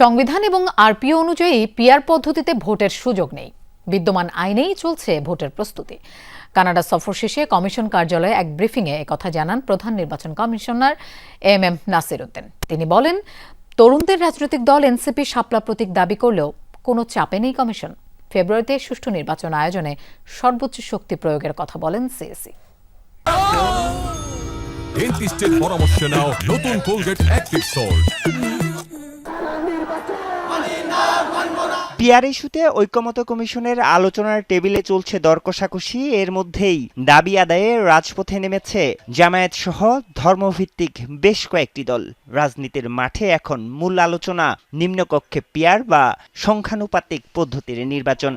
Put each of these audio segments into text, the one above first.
সংবিধান এবং আরপিও অনুযায়ী পিআর পদ্ধতিতে ভোটের সুযোগ নেই। বিদ্যমান আইনেই চলছে ভোটের প্রস্তুতি। কানাডা সফর শেষে কমিশন কার্যালয়ে এক ব্রিফিংয়ে একথা জানান প্রধান নির্বাচন commissioner M M Nasir Uddin তিনি বলেন, তরুণদের রাজনৈতিক দল এনসিপি শাপলা প্রতীক দাবি করলেও কোনো চাপে নেই কমিশন। ফেব্রুয়ারিতে সুষ্ঠু নির্বাচন আয়োজনে সর্বোচ্চ শক্তি প্রয়োগের কথা বলেন সিএসি। পরামর্শ নাও নতুন কোলগেট অ্যাক্টিভ সল্ট। পিআর ইস্যুতে ঐক্যমত কমিশনের আলোচনার টেবিলে চলছে দর কষাকষি। এর মধ্যেই দাবি আদায়ে রাজপথে নেমেছে জামায়াত সহ ধর্মভিত্তিক বেশ কয়েকটি দল। রাজনীতির মাঠে এখন মূল আলোচনা, নিম্নকক্ষে পিয়ার বা সংখ্যানুপাতিক পদ্ধতির নির্বাচন।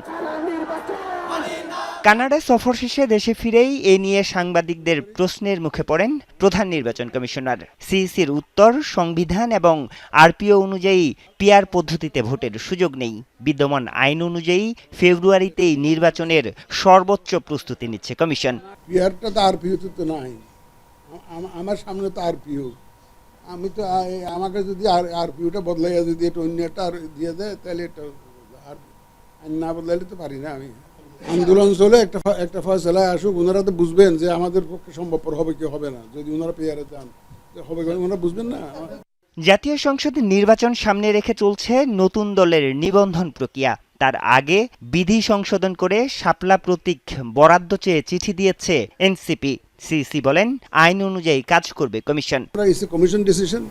কানাডা সফর শেষে দেশে ফিরেই এ নিয়ে সাংবাদিকদের প্রশ্নের মুখে পড়েন প্রধান নির্বাচন কমিশনার। সিইসির উত্তর, সংবিধান এবং আরপিও অনুযায়ী পিআর পদ্ধতিতে ভোটের সুযোগ নেই। বিদ্যমান আইন অনুযায়ী ফেব্রুয়ারিতেই নির্বাচনের সর্বোচ্চ প্রস্তুতি নিচ্ছে কমিশন। পিয়ারটা তো আর তো নাই। আমার সামনে তো আর পিও আমি তো আমাকে যদি আর আর পিওটা বদলাইয়া যদি এটা অন্য একটা দিয়ে দেয়, তাহলে এটা আর না বদলাইলে তো পারি না আমি। আন্দোলন চলে একটা একটা ফয়সলায় আসুক ওনারা তো বুঝবেন যে আমাদের পক্ষে সম্ভবপর হবে কি হবে না। যদি ওনারা পেয়ারে চান হবে ওনারা বুঝবেন না। জাতীয় সংসদ নির্বাচন সামনে রেখে চলছে নতুন দলের নিবন্ধন প্রক্রিয়া। তার আগে বিধি সংশোধন করে শাপলা প্রতীক বরাদ্দ চেয়ে চিঠি দিয়েছে এনসিপি। সিসি বলেন আইন অনুযায়ী কাজ করবে কমিশন। কমিশন ডিসিশন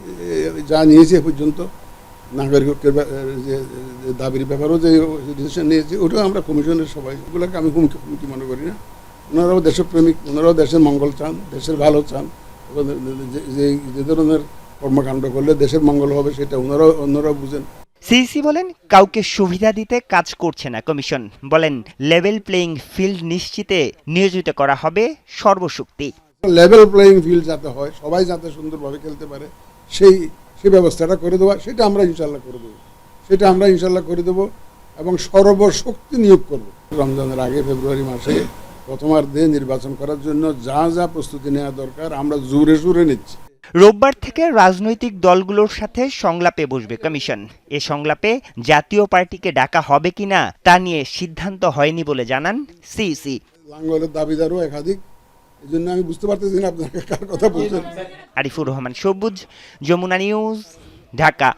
যা নিয়েছে পর্যন্ত। নাগরিকের ব্যা- যে দাবির ব্যাপারেও যে ডিসিশন নিয়েছে ওটাও আমরা কমিশনের সবাই। ওগুলোকে আমি হুমকি হুমকি মনে করি না। ওনারাও দেশপ্রেমিক ওনারাও দেশের মঙ্গল চান দেশের ভালো চান। যে- যে ধরনের কর্মকাণ্ড করলে দেশের মঙ্গল হবে সেটা ওনারাও অন্যরাও বুঝেন। সিসি বলেন কাউকে সুবিধা দিতে কাজ করছে না কমিশন বলেন লেভেল প্লেইং ফিল্ড নিশ্চিতে নিয়োজিত করা হবে সর্বশক্তি। লেভেল প্লেয়িং ফিল্ড যাতে হয় সবাই যাতে সুন্দরভাবে খেলতে পারে সেই সেই ব্যবস্থাটা করে দেওয়া সেটা আমরা ইনশাল্লাহ করে দেবো। সেটা আমরা ইনশাল্লাহ করে দেবো এবং সর্বশক্তি নিয়োগ করব। রমজানের আগে ফেব্রুয়ারি মাসে প্রথমার্ধে নির্বাচন করার জন্য যা যা প্রস্তুতি নেওয়া দরকার আমরা জোরে জোরে নিচ্ছি। রোববার থেকে রাজনৈতিক দলগুলোর সাথে সংলাপে বসবে কমিশন। এ সংলাপে জাতীয় পার্টিকে ডাকা হবে কিনা তা নিয়ে সিদ্ধান্ত হয়নি বলে জানান সিইসি। লাঙ্গলের দাবিদারও একাধিক এই জন্য আমি বুঝতে পারতেছি না আপনার কার কথা বলছেন। আরিফুর রহমান, সবুজ, যমুনা নিউজ, ঢাকা।